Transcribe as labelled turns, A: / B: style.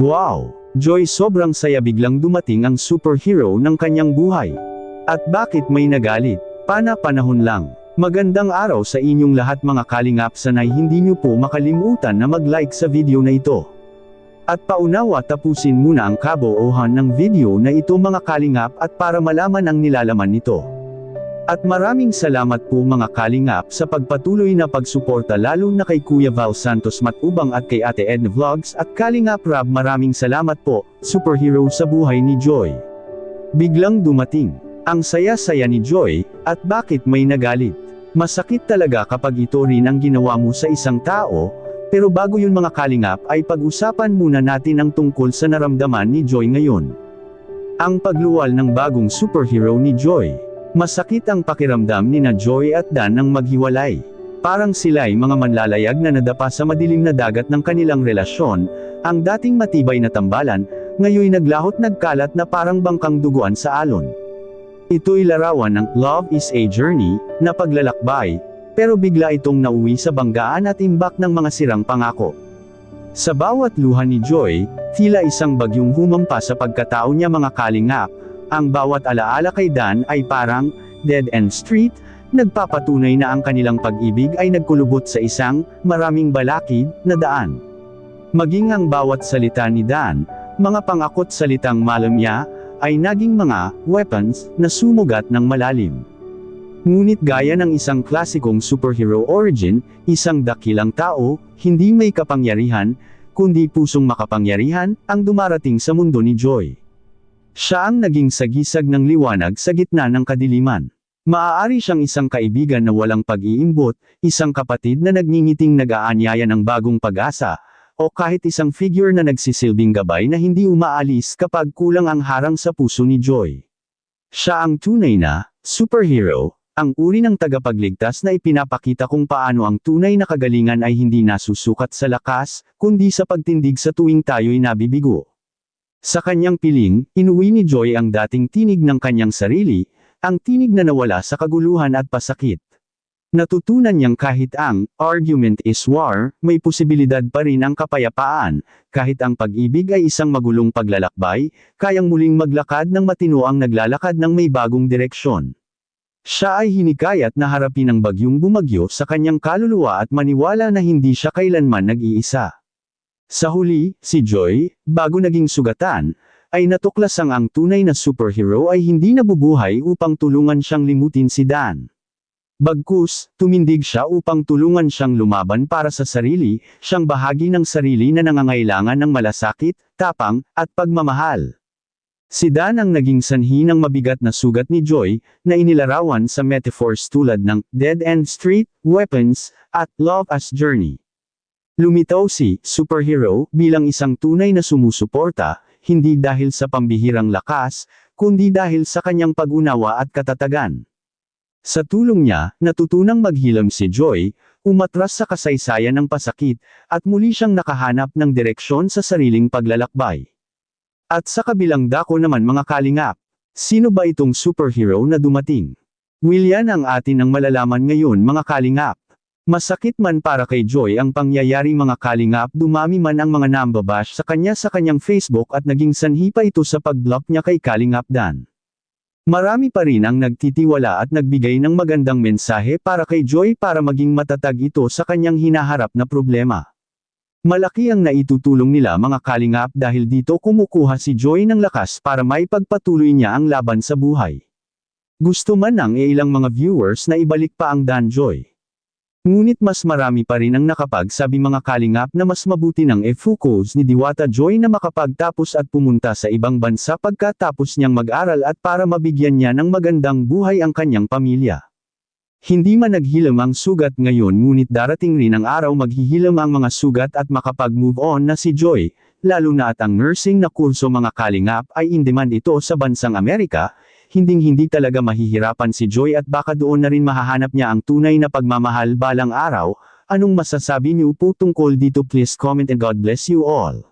A: Wow! Joy sobrang saya biglang dumating ang superhero ng kanyang buhay. At bakit may nagalit? Pana panahon lang. Magandang araw sa inyong lahat mga kalingap sanay hindi nyo po makalimutan na mag-like sa video na ito. At paunawa tapusin muna ang kaboohan ng video na ito mga kalingap at para malaman ang nilalaman nito. At maraming salamat po mga kalingap sa pagpatuloy na pagsuporta lalo na kay Kuya Val Santos Matubang at kay Ate Edna Vlogs at Kalingap Rab maraming salamat po, superhero sa buhay ni Joy. Biglang dumating. Ang saya-saya ni Joy, at bakit may nagalit? Masakit talaga kapag ito rin ang ginawa mo sa isang tao, pero bago yun mga kalingap ay pag-usapan muna natin ang tungkol sa naramdaman ni Joy ngayon. Ang pagluwal ng bagong superhero ni Joy. Masakit ang pakiramdam ni na Joy at Dan nang maghiwalay. Parang sila'y mga manlalayag na nadapa sa madilim na dagat ng kanilang relasyon, ang dating matibay na tambalan, ngayoy naglahot nagkalat na parang bangkang duguan sa alon. Ito'y larawan ng Love is a Journey, na paglalakbay, pero bigla itong nauwi sa banggaan at imbak ng mga sirang pangako. Sa bawat luha ni Joy, tila isang bagyong humampa sa pagkatao niya mga kalingap, ang bawat alaala kay Dan ay parang, dead end street, nagpapatunay na ang kanilang pag-ibig ay nagkulubot sa isang, maraming balakid, na daan. Maging ang bawat salita ni Dan, mga pangakot salitang malamya, ay naging mga, weapons, na sumugat ng malalim. Ngunit gaya ng isang klasikong superhero origin, isang dakilang tao, hindi may kapangyarihan, kundi pusong makapangyarihan, ang dumarating sa mundo ni Joy. Siya ang naging sagisag ng liwanag sa gitna ng kadiliman. Maaari siyang isang kaibigan na walang pag-iimbot, isang kapatid na nagningiting nag-aanyaya ng bagong pag-asa, o kahit isang figure na nagsisilbing gabay na hindi umaalis kapag kulang ang harang sa puso ni Joy. Siya ang tunay na, superhero, ang uri ng tagapagligtas na ipinapakita kung paano ang tunay na kagalingan ay hindi nasusukat sa lakas, kundi sa pagtindig sa tuwing tayo'y nabibigo. Sa kanyang piling, inuwi ni Joy ang dating tinig ng kanyang sarili, ang tinig na nawala sa kaguluhan at pasakit. Natutunan niyang kahit ang argument is war, may posibilidad pa rin ang kapayapaan, kahit ang pag-ibig ay isang magulong paglalakbay, kayang muling maglakad ng matino ang naglalakad ng may bagong direksyon. Siya ay hinikayat na harapin ang bagyong bumagyo sa kanyang kaluluwa at maniwala na hindi siya kailanman nag-iisa. Sa huli, si Joy, bago naging sugatan, ay natuklasang ang tunay na superhero ay hindi nabubuhay upang tulungan siyang limutin si Dan. Bagkus, tumindig siya upang tulungan siyang lumaban para sa sarili, siyang bahagi ng sarili na nangangailangan ng malasakit, tapang, at pagmamahal. Si Dan ang naging sanhi ng mabigat na sugat ni Joy, na inilarawan sa metaphors tulad ng Dead End Street, Weapons, at Love as Journey. Lumitaw si superhero bilang isang tunay na sumusuporta, hindi dahil sa pambihirang lakas, kundi dahil sa kanyang pag-unawa at katatagan. Sa tulong niya, natutunang maghilam si Joy, umatras sa kasaysayan ng pasakit, at muli siyang nakahanap ng direksyon sa sariling paglalakbay. At sa kabilang dako naman mga kalingap, sino ba itong superhero na dumating? Willian ang atin ang malalaman ngayon mga kalingap. Masakit man para kay Joy ang pangyayari mga kalingap dumami man ang mga nambabash sa kanya sa kanyang Facebook at naging sanhi pa ito sa pag-block niya kay Kalingap Dan. Marami pa rin ang nagtitiwala at nagbigay ng magandang mensahe para kay Joy para maging matatag ito sa kanyang hinaharap na problema. Malaki ang naitutulong nila mga kalingap dahil dito kumukuha si Joy ng lakas para maipagpatuloy niya ang laban sa buhay. Gusto man ng ilang mga viewers na ibalik pa ang Dan Joy. Ngunit mas marami pa rin ang nakapagsabi mga kalingap na mas mabuti ng e-focus ni Diwata Joy na makapagtapos at pumunta sa ibang bansa pagkatapos niyang mag-aral at para mabigyan niya ng magandang buhay ang kanyang pamilya. Hindi man naghilam ang sugat ngayon ngunit darating rin ang araw maghihilam ang mga sugat at makapag-move on na si Joy, lalo na at ang nursing na kurso mga kalingap ay in demand ito sa bansang Amerika, hinding-hindi talaga mahihirapan si Joy at baka doon na rin mahahanap niya ang tunay na pagmamahal balang araw, anong masasabi niyo po tungkol dito please comment and God bless you all.